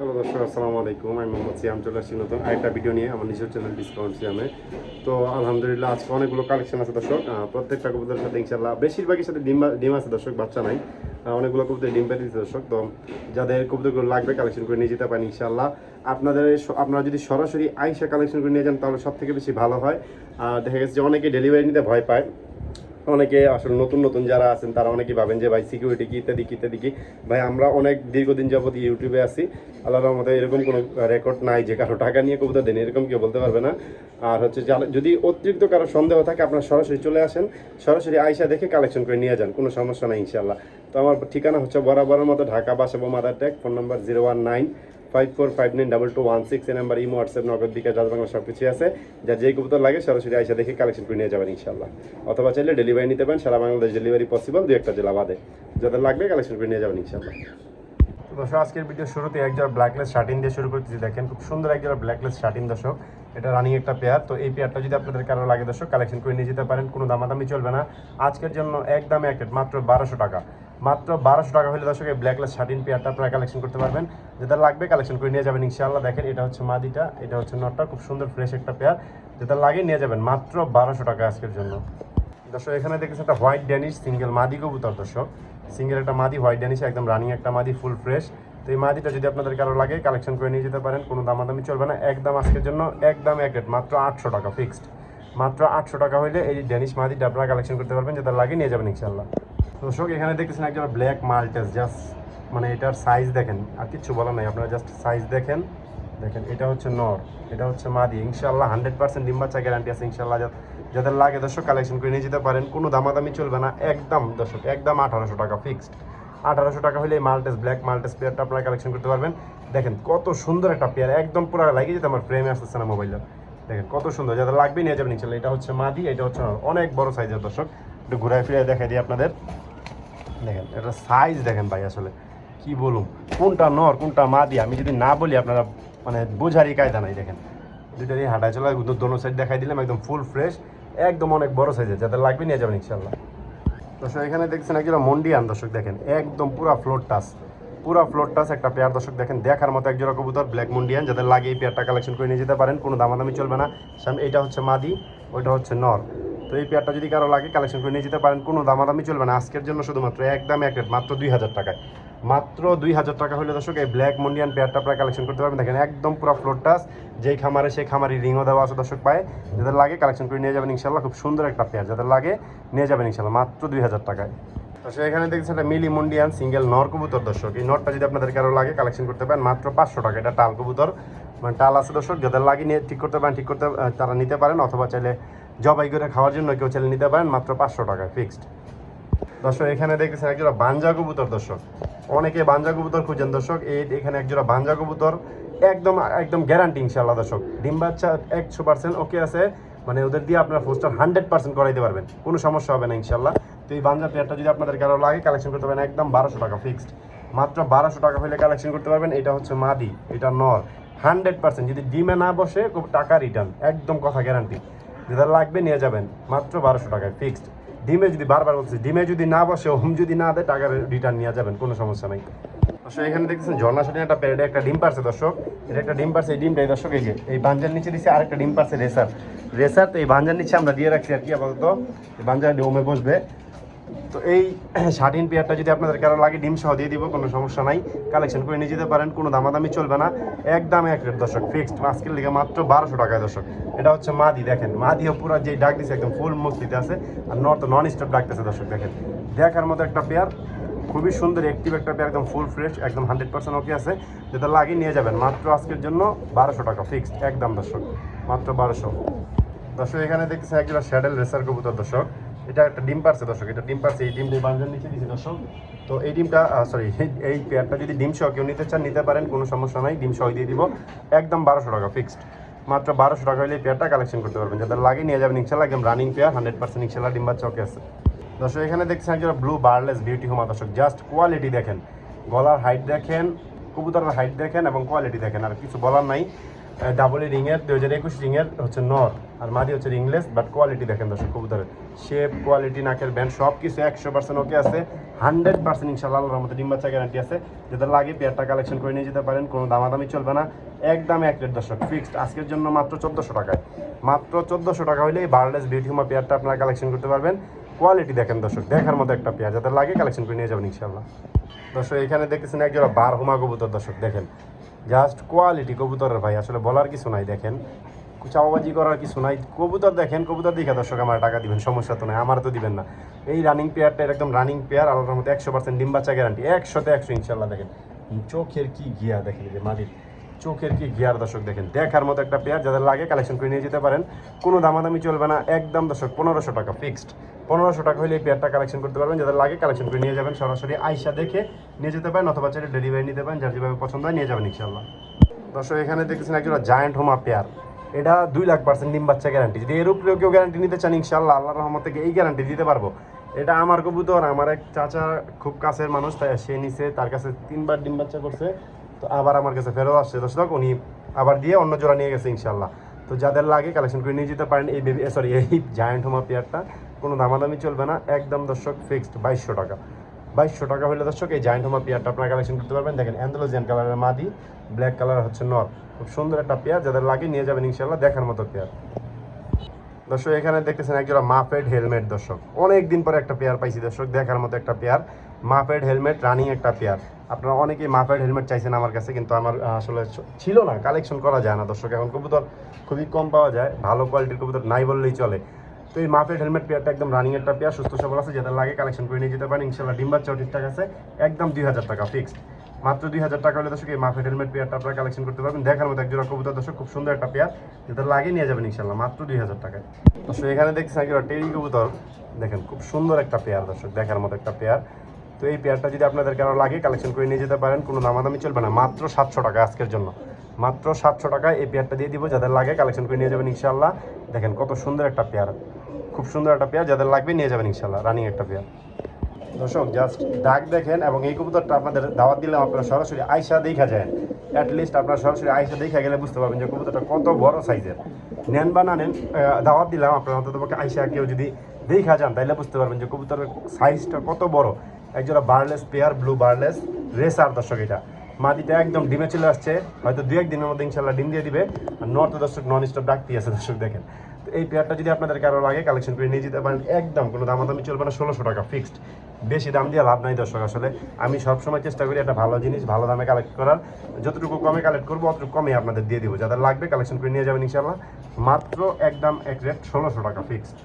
Hello দর্শক, আসসালামু আলাইকুম। আমি মোহাম্মদ সিয়াম চলে আসছি নতুন আরেকটা ভিডিও নিয়ে আমার নিজের চ্যানেল ডিসকাউন্ট সিয়ামে তো আলহামদুলিল্লাহ, আজকে অনেকগুলো কালেকশন আছে দর্শক। প্রত্যেকটা কবুতরের সাথে ইনশাল্লাহ বেশিরভাগের সাথে ডিম ডিম আছে দর্শক, বাচ্চা নাই। অনেকগুলো কবুতর ডিম পেয়ে দিচ্ছে দর্শক। তো যাদের কবুতরগুলো লাগবে কালেকশন করে নিয়ে যেতে পারেন ইনশাল্লাহ আপনাদের আপনারা যদি সরাসরি আইসা কালেকশন করে নিয়ে যান, তাহলে সব থেকে বেশি ভালো হয়। আর দেখা গেছে যে অনেকে ডেলিভারি নিতে ভয় পায়। অনেকে আসলে নতুন নতুন যারা আছেন, তারা অনেকেই ভাবেন যে, ভাই সিকিউরিটি কি ইত্যাদি কি ইত্যাদি, কি? ভাই, আমরা অনেক দীর্ঘদিন যাবত ইউটিউবে আছি। আল্লাহর রহমতে এরকম কোনো রেকর্ড নাই যে, কারও টাকা নিয়ে কবিতা দেন, এরকম কেউ বলতে পারবে না। আর হচ্ছে যদি অতিরিক্ত কারও সন্দেহ থাকে, আপনারা সরাসরি চলে আসেন। সরাসরি আইসা দেখে কালেকশন করে নিয়ে যান, কোনো সমস্যা নাই ইনশাল্লাহ তো আমার ঠিকানা হচ্ছে বরাবরের মতো Dhaka Basabo Madartek, phone number zero one nine five four five nine double two one six এই নাম্বার ইমো, হোয়াটসঅ্যাপ, নগদ দিকে রাজ সব কিছুই আছে। যা যেই কবুতর লাগে সরাসরি আইসা দেখে কালেকশন করে নিয়ে যাবেন ইনশাল্লাহ অথবা চাইলে ডেলিভারি নিতে পারেন, সারা বাংলাদেশ ডেলিভারি পসিবল দু একটা জেলা বাদে। যাদের লাগবে কালেকশন করে নিয়ে যাবেন ইনশাল্লাহ দর্শক, আজকের ভিডিও শুরুতে এক ব্ল্যাকলেস শার্টিন দিয়ে শুরু করতেছি। দেখেন, খুব সুন্দর এক ব্ল্যাকলেস শার্টিন, দর্শক। এটা রানিং একটা পেয়ার তো এই পেয়ারটা যদি আপনাদের কারও লাগে দর্শক কালেকশন করে নিয়ে যেতে পারেন, কোনো দামাদামি চলবে না। আজকের জন্য একদমে এক মাত্র বারোশো টাকা। মাত্র বারোশো টাকা হলে দর্শক, এই ব্ল্যাকলেস শার্টিন পেয়ারটা আপনারা কালেকশন করতে পারবেন। যেটা লাগবে কালেকশন করে নিয়ে যাবেন ইনশাআল্লাহ। দেখেন, এটা হচ্ছে মাদিটা, এটা হচ্ছে নটটা খুব সুন্দর ফ্রেশ একটা পেয়ার যেটা লাগে নিয়ে যাবেন, মাত্র বারোশো টাকা আজকের জন্য। দর্শক, এখানে দেখেছেন একটা হোয়াইট ড্যানিশ সিঙ্গেল মাদি কবুতর, দর্শক। সিঙ্গেল একটা মাদি হোয়াইট ড্যানিশ একদম রানিং একটা মাদি ফুল ফ্রেশ তো এই মাদিটা যদি আপনাদের কারও লাগে কালেকশন করে নিয়ে যেতে পারেন, কোনো দামাদামি চলবে না। একদম আজকের জন্য একদম এক রেট মাত্র আটশো টাকা ফিক্সড মাত্র আটশো টাকা হইলে এই ড্যানিশ মাদিটা আপনারা কালেকশন করতে পারবেন, যেটা লাগে নিয়ে যাবেন ইনশাল্লাহ দর্শক, এখানে দেখতেছেন একজন ব্ল্যাক মাল্টেস জাস্ট মানে এটার সাইজ দেখেন, আর কিচ্ছু বলার নাই, আপনারা জাস্ট সাইজ দেখেন। দেখেন, এটা হচ্ছে নর, এটা হচ্ছে মাদি ইনশাল্লাহ হান্ড্রেড পার্সেন্ট ডিম বাচ্চা গ্যারান্টি আছে ইনশাল্লাহ যাদের লাগে দর্শক কালেকশন করে নিয়ে যেতে পারেন, কোনো দামাদামি চলবে না, একদম দর্শক, একদম আঠারোশো টাকা ফিক্সড আঠারোশো টাকা হলে মাল্টেস ব্ল্যাক, মাল্টেস পেয়ারটা আপনারা কালেকশন করতে পারবেন। দেখেন কত সুন্দর একটা পেয়ার, একদম পুরো লাগিয়ে যেতে আমার ফ্রেমে আসতেছে না মোবাইলটা দেখেন কত সুন্দর যাদের লাগবে নিয়ে যাবেন ইনশাল্লাহ এটা হচ্ছে মাদি, এটা হচ্ছে অনেক বড় সাইজের দর্শক। একটু ঘুরায় ফিরে দেখাই দিই আপনাদের। দেখেন, এটা সাইজ দেখেন ভাই আসলে, কি বলুন কোনটা নর, কোনটা মাদি, আমি যদি না বলি আপনারা মানে বোঝারই কায়দা নাই, দেখেন। দুইটারই হাঁটা চলা দোনো সাইড দেখাই দিলাম, একদম ফুল ফ্রেশ একদম অনেক বড় সাইজের যাদের লাগবে নিয়ে যাবেন ইনশাল্লাহ দর্শক, এখানে দেখছেন একজোড়া মন্ডিয়ান দর্শক, দেখেন, একদম পুরো ফ্লোর টাস পুরো ফ্লোর টাস একটা পেয়ার দর্শক, দেখেন, দেখার মতো একজোড়া কবুতর ব্ল্যাক মন্ডিয়ান, যাদের লাগে এই পেয়ারটা কালেকশন করে নিয়ে যেতে পারেন, কোনো দামাদামি চলবে না। সামনে এটা হচ্ছে মাদি, ওইটা হচ্ছে নর। তো এই পেয়ারটা যদি কারও লাগে কালেকশন করে নিয়ে যেতে পারেন, কোনো দামাদামি চলবে না। আজকের জন্য শুধুমাত্র একদম এক রেট মাত্র দুই হাজার টাকায়। মাত্র দুই হাজার টাকা হলে দর্শক, এই ব্ল্যাক মন্ডিয়ান পেয়ারটা আপনারা কালেকশন করতে পারবেন। দেখেন, একদম পুরো ফ্লোর টাচ যেই খামারে সেই খামারি রিংও দেওয়া আছে দর্শক পায়। যাদের লাগে কালেকশন করে নিয়ে যাবেন ইনশাল্লাহ খুব সুন্দর একটা পেয়ার যাদের লাগে নিয়ে যাবেন ইনশাল্লাহ মাত্র দুই হাজার টাকায়। দর্শক, এখানে দেখছেন একটা মিলি মুন্ডিয়ান সিঙ্গেল নর কবুতর দর্শক। এই নটটা যদি আপনাদের কারও লাগে কালেকশন করতে পারেন, মাত্র পাঁচশো টাকা। এটা টাল কবুতর। মানে টাল আছে দর্শক, যাদের লাগে নিয়ে ঠিক করতে পারেন, ঠিক করতে তারা নিতে পারেন, অথবা চাইলে জবাই করে খাওয়ার জন্য কেউ চাইলে নিতে পারেন, মাত্র পাঁচশো টাকা ফিক্সড দর্শক, এখানে দেখতেছেন একজোড়া বাঞ্জা কবুতর দর্শক। অনেকে বাঞ্জা কবুতর খুঁজেন, দর্শক। এই এখানে একজোড়া বাঞ্জা কবুতর। একদম একদম গ্যারান্টি ইনশাল্লাহ দর্শক। ডিম বাচ্চা একশো পার্সেন্ট ওকে আছে। মানে ওদের দিয়ে আপনার পোস্টার হান্ড্রেড পার্সেন্ট করাইতে পারবেন। কোনো সমস্যা হবে না ইনশাল্লাহ তো এই বাঞ্জা পেয়ারটা যদি আপনাদের কারও লাগে কালেকশন করতে পারেন একদম বারোশো টাকা ফিক্সড মাত্র বারোশো টাকা হলে কালেকশন করতে পারবেন। এটা হচ্ছে মাদি, এটা নর। হান্ড্রেড পার্সেন্ট যদি ডিমে না বসে টাকা রিটার্ন একদম কথা গ্যারান্টি যেটা লাগবে নিয়ে যাবেন। মাত্র বারোশো টাকায় ফিক্সড ডিমে যদি বারবার বলছে ডিমে যদি না বসে হোম যদি না দেয়, টাকার রিটার্ন নিয়ে যাবেন, কোনো সমস্যা নেই। দর্শক, এখানে দেখছেন ঝর্ণা শুটিং একটা প্যারেডে একটা ডিম পারছে দর্শক। এটা একটা ডিম পারছে এই ডিমটাই, দর্শক, এই যে, এই বাঞ্জার নিচে দিচ্ছে আরেকটা ডিম পারছে রেসার। রেসার, তো এই বাঞ্জার নিচে আমরা দিয়ে রাখছি আর কি আপাতত। বাঞ্জার ডিমে বসবে। তো এই শাটিন পেয়ারটা যদি আপনাদের কারও লাগে, ডিম সহ দিয়ে দিব, কোনো সমস্যা নাই। কালেকশন করে নিয়ে যেতে পারেন, কোনো দামাদামি চলবে না। একদম এক রেট, দর্শক ফিক্সড আজকের লিগে মাত্র বারোশো টাকায়, দর্শক। এটা হচ্ছে মাদি, দেখেন। মাদিও পুরো যে ডাক দিছে, একদম ফুল মস্তিতে আছে, আর নর্থ নন স্টপ ডাকতেছে দর্শক, দেখেন। দেখার মতো একটা পেয়ার, খুবই সুন্দর অ্যাক্টিভ একটা পেয়ার, একদম ফুল ফ্রেশ একদম হান্ড্রেড পার্সেন্ট ওকে আছে। যেটা লাগিয়ে নিয়ে যাবেন, মাত্র আজকের জন্য বারোশো টাকা ফিক্সড একদম দর্শক, মাত্র বারোশো। দর্শক, এখানে দেখতেছে একজন শ্যাডেল রেসার কবুতর, দর্শক। এটা একটা ডিম পারছে দর্শক এটা ডিম পারছে এই ডিমটা বাঞ্জার নিচে দিয়েছে দর্শক। তো এই ডিমটা সরি এই পেয়ারটা যদি ডিম সহ কেউ নিতে চান নিতে পারেন কোনো সমস্যা নাই ডিম সহ দিয়ে দিব। একদম বারোশো টাকা ফিক্সড মাত্র বারোশো টাকা হলে এই পেয়ারটা কালেকশন করতে পারবেন। যাদের লাগে নিয়ে যাবেন ইনশাল্লাহ একদম রানিং পেয়ার হান্ড্রেড পার্সেন্ট ইনশাল্লাহ ডিম বাচ্চা ওকে আছে। দর্শক এখানে দেখছেন একজন ব্লু বার্লেস বিউটি হোমা দর্শক জাস্ট কোয়ালিটি দেখেন। গলার হাইট দেখেন কবুতরের হাইট দেখেন এবং কোয়ালিটি দেখেন আর কিছু বলার নাই। ডাবল রিং এর দুই হাজার একুশ রিং এর হচ্ছে নর, আর মাদি হচ্ছে রিংলেস বাট কোয়ালিটি দেখেন দর্শক, কবুতরের শেপ কোয়ালিটি নাকের ব্যান্ড সব কিছু একশো পার্সেন্ট ওকে আছে হান্ড্রেড পার্সেন্ট ইনশাল্লাহ আল্লাহর মধ্যে ডিম বাচ্চা গ্যারান্টি আছে যাদের লাগে পেয়ারটা কালেকশন করে নিয়ে যেতে পারেন, কোনো দামাদামি চলবে না, একদম এক রেট দর্শক ফিক্সড আজকের জন্য মাত্র চোদ্দোশো টাকায়, মাত্র চোদ্দোশো টাকা হলে এই বার্লেস বিউটি হুমা পেয়ারটা আপনারা কালেকশন করতে পারবেন কোয়ালিটি দেখেন দর্শক, দেখার মতো একটা পেয়ার যাদের লাগে কালেকশন করে নিয়ে যাবেন ইনশাল্লাহ দর্শক, এখানে দেখতেছেন একজোড়া বার হুমা কবুতর দর্শক, দেখেন জাস্ট কোয়ালিটি কবুতরের ভাই, আসলে বলার কিছু নাই, দেখেন। চাওয়াবাজি করার কিছু নাই। কবুতর দেখেন, কবুতর দেখে দর্শক আমার টাকা দিবেন, সমস্যা তো নাই, আমার তো দিবেন না। এই রানিং পেয়ারটা একদম রানিং পেয়ার আল্লাহর মতো একশো পার্সেন্ট ডিম বাচ্চা গ্যারান্টি একশোতে একশো, ইনশাল্লাহ দেখেন। চোখের কি গিয়া দেখেন যে মাটির। চোখের কি গিয়ার দর্শক দেখেন? দেখার মতো একটা পেয়ার যাদের লাগে কালেকশন করে নিয়ে যেতে পারেন। কোনো দামাদামি চলবে না, একদম দর্শক পনেরোশো টাকা ফিক্সড পনেরোশো টাকা হলে এই পেয়ারটা কালেকশন করতে পারবেন। যাদের লাগে কালেকশন করে নিয়ে যাবেন, সরাসরি আইসা দেখে নিয়ে যেতে পারেন অথবা চাইলে ডেলিভারি নিতে পারেন, যার যেভাবে পছন্দ হয় নিয়ে যাবেন ইনশাল্লাহ দর্শক, এখানে দেখতেছেন একজন জায়ান্ট হোমা পেয়ার। এটা দুই লাখ পার্সেন্ট ডিম বাচ্চা গ্যারান্টি যদি এর উপরেও কেউ গ্যারান্টি নিতে চান ইনশাল্লাহ আল্লাহ রহমত থেকে এই গ্যারান্টি দিতে পারব। এটা আমার কবুতর, আমার এক চাচা খুব কাছের মানুষ, তাই সে নিছে, তার কাছে তিনবার ডিম বাচ্চা করছে। তো আবার আমার কাছে ফেরত আসছে। দর্শক উনি আবার দিয়ে অন্য জোড়া নিয়ে গেছে ইনশাল্লাহ তো যাদের লাগে কালেকশন করে নিয়ে যেতে পারেন। এই বেবি সরি এই জায়ান্ট হোমা পেয়ারটা কোনো দামাদামি চলবে না। একদম দর্শক ফিক্সড বাইশশো টাকা। বাইশশো টাকা হলে দর্শক এই জায়ান্ট হোমা পেয়ারটা আপনারা কালেকশন করতে পারবেন। দেখেন অ্যান্ডোলোজিয়ান কালারের মাদি ব্ল্যাক কালার হচ্ছে নর খুব সুন্দর একটা পেয়ার যাদের লাগে নিয়ে যাবেন ইনশাল্লাহ দেখার মতো পেয়ার দর্শক, এখানে দেখতেছেন একজোড়া মাফেড হেলমেট দর্শক। অনেক দিন পরে একটা পেয়ার পাইছি দর্শক, দেখার মতো একটা পেয়ার মাফেড হেলমেট রানিং একটা পেয়ার। আপনারা অনেকেই মাফেড হেলমেট চাইছেন আমার কাছে, কিন্তু আমার আসলে ছিল না কালেকশন করা যায় না। দর্শক, এখন কবুতর খুবই কম পাওয়া যায়, ভালো কোয়ালিটির কবুতর নাই বললেই চলে। তো এই মাফেড হেলমেট পেয়ারটা একদম রানিং একটা পেয়ার, সুস্থ সবল আছে যাদের লাগে কালেকশন করে নিয়ে যেতে পারেন। ইনশাল্লাহ ডিম্বার ঠিকঠাক আছে, একদম দুই হাজার টাকা ফিক্সড মাত্র দুই হাজার টাকা হলে দর্শক, এই মাফেড হেলমেট পেয়ারটা আপনারা কালেকশন করতে পারবেন। দেখার মতো একজোড়া কবুতর দর্শক, খুব সুন্দর একটা পেয়ার যাদের লাগে নিয়ে যাবেন ইনশাল্লাহ মাত্র দুই হাজার টাকায়। দর্শক, এখানে দেখছেন একজোড়া টেরি কবুতর। দেখেন, খুব সুন্দর একটা পেয়ার দর্শক, দেখার মতো একটা পেয়ার। তো এই পেয়ারটা যদি আপনাদের কারও লাগে কালেকশন করে নিয়ে যেতে পারেন। কোনো দামাদামি চলবে না। মাত্র সাতশো টাকা আজকের জন্য। মাত্র সাতশো টাকা এই পেয়ারটা দিয়ে দিব। যাদের লাগে কালেকশন করে নিয়ে যাবেন ইনশাল্লাহ দেখেন কত সুন্দর একটা পেয়ার। খুব সুন্দর একটা পেয়ার। যাদের লাগবে নিয়ে যাবেন ইনশাল্লাহ রানিং একটা পেয়ার। দর্শক জাস্ট ডাক দেখেন এবং এই কবুতরটা আপনাদের দাওয়াত দিলে আপনারা সরাসরি আয়সা দেখা যায়। অ্যাটলিস্ট আপনারা সরাসরি আয়সা দেখা গেলে বুঝতে পারবেন যে কবুতরটা কত বড় সাইজের। নেন বা না নেন দাওয়াত দিলাম। আপনারা অন্তত আয়সা কেউ যদি দেখা যান তাহলে বুঝতে পারবেন যে কবুতরের সাইজটা কত বড়। একজোড়া বার্লেস পেয়ার, ব্লু বার্লেস রেসার দর্শক এটা। মাটিটা একদম ডিমে চলে আসছে, হয়তো দু এক দিনের মধ্যে ইনশাল্লাহ ডিম দিয়ে দিবে। আর নর্থ দর্শক নন স্টপ ডাকতে আছে, দর্শক দেখেন। তো এই পেয়ারটা যদি আপনাদের কারও লাগে কালেকশন করে নিয়ে যেতে পারেন। একদম কোনো দামাদামি চলবে না, ষোলোশো টাকা ফিক্সড বেশি দাম দিয়ে লাভ নাই দর্শক আসলে। আমি সবসময় চেষ্টা করি একটা ভালো জিনিস, ভালো দামে কালেক্ট করার। যতটুকু কমে কালেক্ট করব, অতটুকু কমে আপনাদের দিয়ে দিব। যাদের লাগবে কালেকশন করে নিয়ে যাবেন ইনশাল্লাহ। মাত্র একদম এক রেট ষোলোশো টাকা ফিক্সড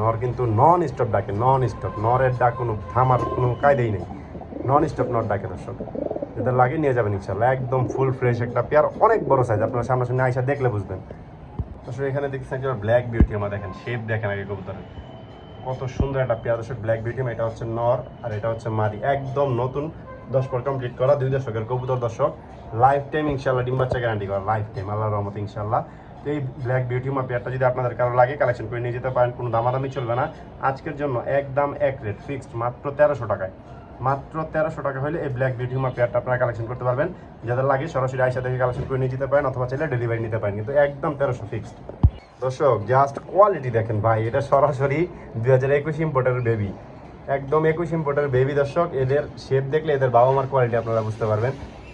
নর কিন্তু নন স্টপ ডাকে নন স্টপ নরের ডাক কোনো থামার কোনো কায়দাই নেই। নন স্টপ নর ডাকে দর্শক। যাদের লাগে নিয়ে যাবেন ইনশাল্লাহ একদম ফুল ফ্রেশ একটা পেয়ার, অনেক বড় সাইজ আপনারা সামনাসামনি আইসা দেখলে বুঝবেন। দর্শক, এখানে দেখছেন যে ব্ল্যাক বিউটি আমার দেখেন শেপ দেখেন আগে কবুতরের। কত সুন্দর একটা পেয়ার দর্শক ব্ল্যাক বিউটি এটা হচ্ছে নর আর এটা হচ্ছে মাদি। একদম নতুন দশ পর কমপ্লিট করা দুই দশকের কবুতর দর্শক। লাইফ টাইম ইনশাল্লাহ ডিম বাচ্চা গ্যারান্টি করা লাইফ টাইম আল্লাহ রহমত ইনশাল্লাহ এই ব্ল্যাক বিউটি মা পেয়ারটা যদি আপনাদের কারও লাগে কালেকশন করে নিয়ে যেতে পারেন, কোনো দামাদামি চলবে না। আজকের জন্য একদম এক রেট ফিক্সড মাত্র তেরোশো টাকায়। মাত্র তেরোশো টাকা হলে এই ব্ল্যাক বিউটি মা পেয়ারটা আপনারা কালেকশন করতে পারবেন। যাদের লাগে, সরাসরি আইসা থেকে কালেকশন করে নিয়ে যেতে পারেন, অথবা চাইলে ডেলিভারি নিতে পারেন। কিন্তু একদম তেরোশো ফিক্সড দর্শক জাস্ট কোয়ালিটি দেখেন ভাই, এটা সরাসরি দুই হাজার একুশ ইম্পোর্টের বেবি একদম একুশ ইম্পোর্টের বেবি দর্শক, এদের শেপ দেখলে এদের বাবা মার কোয়ালিটি আপনারা বুঝতে পারবেন।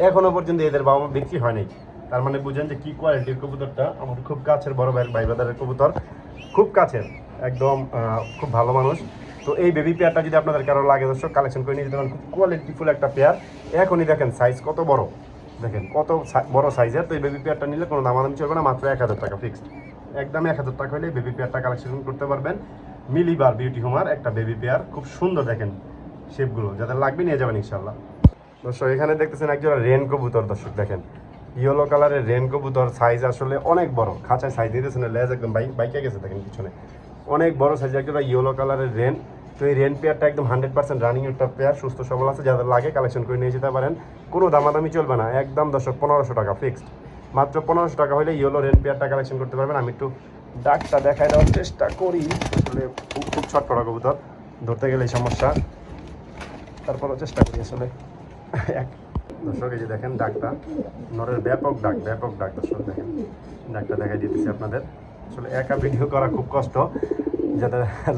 এখনও পর্যন্ত এদের বাবা মা বিক্রি হয়নি। তার মানে বুঝেন যে কি কোয়ালিটির কবুতরটা? আমার খুব কাছের বড় ভাই ভাই বাদারের কবুতর। খুব কাছের, একদম খুব ভালো মানুষ। তো এই বেবি পেয়ারটা যদি আপনাদের কারও লাগে দর্শক কালেকশন করে নিয়ে যেতে পারেন। খুব কোয়ালিটিফুল একটা পেয়ার এখনই দেখেন সাইজ কত বড়। দেখেন কত বড় সাইজের তো এই বেবি পেয়ারটা নিলে কোনো দামাদামি চলবে না, মাত্র এক হাজার টাকা ফিক্সড একদম এক হাজার টাকা হলে বেবি পেয়ারটা কালেকশন করতে পারবেন। মিলিবার বিউটি হোমার একটা বেবি পেয়ার খুব সুন্দর দেখেন শেপগুলো যাদের লাগবে নিয়ে যাবেন ইনশাল্লাহ দর্শক, এখানে দেখতেছেন একজোড়া রেন কবুতর দর্শক, দেখেন। ইয়েলো কালারের রেন কবুতর সাইজ আসলে অনেক বড়। খাঁচায় সাইজ দিতেছেন লেজ একদম বাইক বাইকে গেছে, দেখেন পিছনে। অনেক বড় সাইজ একজোড়া ইয়েলো কালারের রেন। তো এই রেন পেয়ারটা একদম হান্ড্রেড পার্সেন্ট রানিং একটা পেয়ার সুস্থ, সবল আছে। যাদের লাগে কালেকশন করে নিয়ে যেতে পারেন। কোনো দামাদামি চলবে না। একদম দর্শক, পনেরোশো টাকা ফিক্সড মাত্র পনেরোশো টাকা হলে ইয়েলো রেন পেয়ারটা কালেকশন করতে পারবেন। আমি একটু ডাকটা দেখাই দেওয়ার চেষ্টা করি। আসলে খুব খুব ছটপটা কবুতর। ধরতে গেলে সমস্যা। তারপরও চেষ্টা করি আসলে। এক দর্শক, এই যে দেখেন ডাকটা, নরের ব্যাপক ডাক ব্যাপক ডাক, দর্শক দেখেন, ডাকটা দেখাই দিতেছি আপনাদের। আসলে একা ভিডিও করা খুব কষ্ট, যাতে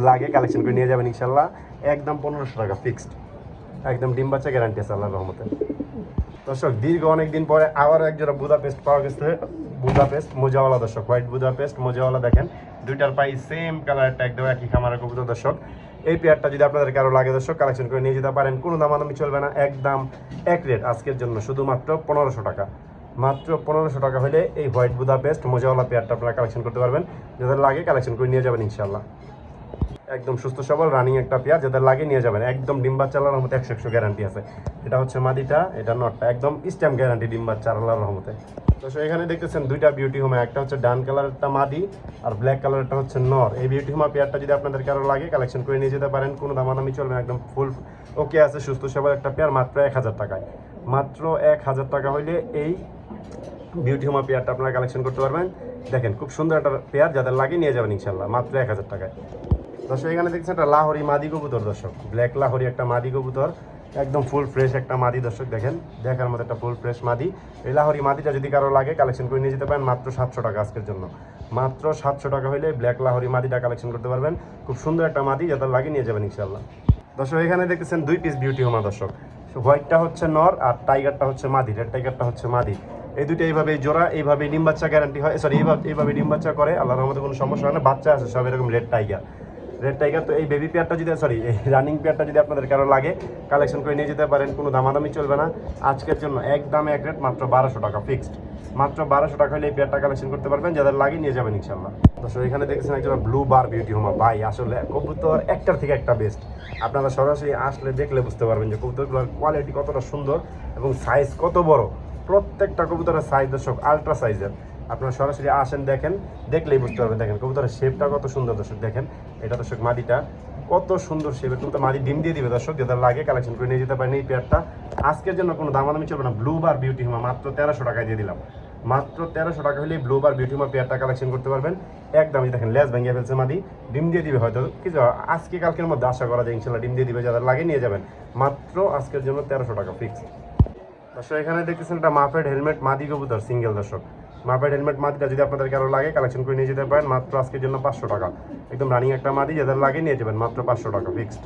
লাগে কালেকশন করে নিয়ে যাবেন, ইনশাল্লাহ। একদম পনেরোশো টাকা ফিক্সড একদম ডিম বাচ্চা গ্যারান্টি আছে আল্লাহ রহমতে। দর্শক, দীর্ঘ অনেক দিন পরে আবার এক জোড়া বুদা পেস্ট পাওয়া গেছে। বুদা পেস্ট মোজাওয়ালা দর্শক, হোয়াইট বুদা পেস্ট মোজাওয়ালা দেখেন, দুইটার পাই সেম কালারটা একদম একই খামারের কবুতর দর্শক। এই পেয়ারটা যদি আপনাদের কারও লাগে দর্শক কালেকশন করে নিয়ে যেতে পারেন, কোনো দামাদামি চলবে না, একদম এক রেট আজকের জন্য, শুধুমাত্র পনেরোশো টাকা। মাত্র পনেরোশো টাকা হলে এই হোয়াইট বুদা পেস্ট মোজাওয়ালা পেয়ারটা আপনারা কালেকশন করতে পারবেন। যাদের লাগে কালেকশন করে নিয়ে যাবেন ইনশাল্লাহ একদম সুস্থ, সবল রানিং একটা পেয়ার যাদের লাগে নিয়ে যাবেন। একদম ডিম্বা চালার রহমতে একশো একশো গ্যারান্টি আছে। এটা হচ্ছে মাদিটা, এটা নটটা, একদম স্ট্যাম্প গ্যারান্টি ডিম্বা চালার রহমতে। তো এখানে দেখতেছেন দুইটা বিউটি হোমা একটা হচ্ছে ডান কালারটা মাদি, আর ব্ল্যাক কালারটা হচ্ছে নর। এই বিউটি হোমা পেয়ারটা যদি আপনাদের কারও লাগে কালেকশন করে নিয়ে যেতে পারেন, কোনো দামাদামি চলবে একদম ফুল ওকে আছে, সুস্থ, সবল একটা পেয়ার, মাত্র এক হাজার টাকায়। মাত্র এক হাজার টাকা হইলে এই বিউটি হোমা পেয়ারটা আপনারা কালেকশন করতে পারবেন। দেখেন, খুব সুন্দর একটা পেয়ার, যাদের লাগে নিয়ে যাবেন ইনশাল্লাহ মাত্র এক হাজার টাকায়। দর্শক, এখানে দেখছেন একটা লাহোরি মাদি কবুতর, দর্শক। ব্ল্যাক লাহোরি একটা মাদি কবুতর, একদম ফুল ফ্রেশ একটা মাদি, দর্শক দেখেন। দেখার মতো একটা ফুল ফ্রেশ মাদি। এই লাহোরি মাদিটা যদি কারও লাগে কালেকশন করে নিয়ে যেতে পারেন মাত্র সাতশো টাকা আজকের জন্য। মাত্র সাতশো টাকা হলে ব্ল্যাক লাহোরি মাদিটা কালেকশন করতে পারবেন। খুব সুন্দর একটা মাদি যাদের লাগে নিয়ে যাবেন ইনশাল্লাহ দর্শক, এখানে দেখতেছেন দুই পিস বিউটি হোমা দর্শক। হোয়াইটটা হচ্ছে নর আর টাইগারটা হচ্ছে মাদি রেড টাইগারটা হচ্ছে মাদি। এই দুটো এইভাবে জোড়া এইভাবে ডিম বাচ্চা গ্যারান্টি হয় সরি এইভাবে এইভাবে ডিম বাচ্চা করে, আল্লাহর রহমতে কোনো সমস্যা হয় না, বাচ্চা আছে, সব এরকম রেড টাইগার রেড টাইগার তো এই বেবি পেয়ারটা যদি সরি এই রানিং পেয়ারটা যদি আপনাদের কারও লাগে কালেকশন করে নিয়ে যেতে পারেন, কোনো দামাদামি চলবে না। আজকের জন্য এক দামে এক রেট মাত্র বারোশো টাকা ফিক্সড মাত্র বারোশো টাকা হলে এই পেয়ারটা কালেকশন করতে পারবেন, যাদের লাগে নিয়ে যাবেন ইনশাল্লাহ দর্শক, এখানে দেখেছেন একজন ব্লু বার বিউটি হোমা ভাই, আসলে কবুতর একটার থেকে একটা বেস্ট আপনারা সরাসরি আসলে দেখলে বুঝতে পারবেন যে কবুতরগুলোর কোয়ালিটি কতটা সুন্দর এবং সাইজ কত বড়। প্রত্যেকটা কবুতরের সাইজ দর্শক আলট্রা সাইজের আপনারা সরাসরি আসেন, দেখেন, দেখলেই বুঝতে পারবেন। দেখেন, কবুতরের শেপটা কত সুন্দর, দর্শক, দেখেন, এটা দর্শক মাদিটা কত সুন্দর শেপের কবুতর মাদি ডিম দিয়ে দিবে, দর্শক যাদের লাগে কালেকশন করে নিয়ে যেতে পারেন এই পেয়ারটা আজকের জন্য কোনো দামাদামি চলবে না। ব্লু বার বিউটি হিমা মাত্র তেরোশো টাকায় দিয়ে দিলাম। মাত্র তেরোশো টাকা হলে ব্লু বার বিউটি হিমা পেয়ারটা কালেকশন করতে পারবেন। একদমই দেখেন, লেস ভেঙে ফেলছে মাদি ডিম দিয়ে দিবে হয়তো কিছু, আজকে কালকের মধ্যে আশা করা যায়, ইনশাল্লাহ ডিম দিয়ে দিবে, যাদের লাগে নিয়ে যাবেন। মাত্র আজকের জন্য তেরোশো টাকা ফিক্স দর্শক, এখানে দেখতেছেন একটা মাফেড হেলমেট মাদি কবুতর সিঙ্গেল দর্শক। মাফেড হেলমেট মাদিটা যদি আপনাদের কারও লাগে কালেকশন করে নিয়ে যেতে পারেন। মাত্র আজকের জন্য পাঁচশো টাকা। একদম রানিং একটা মাদি, যাদের লাগে নিয়ে যাবেন, মাত্র পাঁচশো টাকা ফিক্সড